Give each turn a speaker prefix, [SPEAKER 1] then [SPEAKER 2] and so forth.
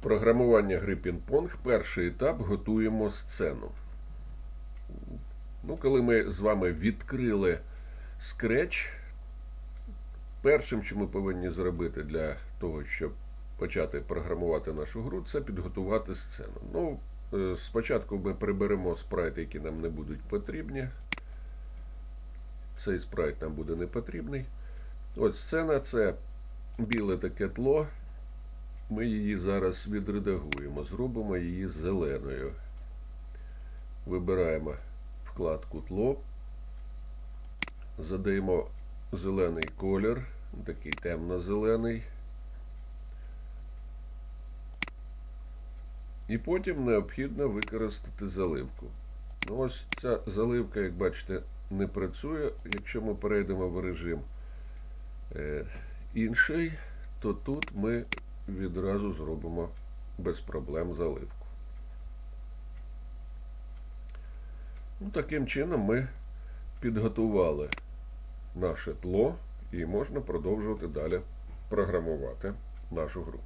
[SPEAKER 1] Програмування гри пінг-понг. Перший етап готуємо сцену. Ну, коли ми з вами відкрили Scratch, першим, що ми повинні зробити для того, щоб почати програмувати нашу гру, це підготувати сцену. Ну, е, спочатку ми приберемо спрайти, які нам не будуть потрібні. Цей спрайт нам буде не потрібний. От сцена це біле таке тло. Ми її зараз відредагуємо, зробимо її зеленою. Вибираємо вкладку тло, задаємо зелений колір, такий темно-зелений. І потім необхідно використати заливку. Ну, ось ця заливка, як бачите, не працює. Якщо ми перейдемо в режим е, інший, то тут ми відразу зробимо без проблем заливку. Ну, таким чином ми підготували наше тло і можна продовжувати далі програмувати нашу гру.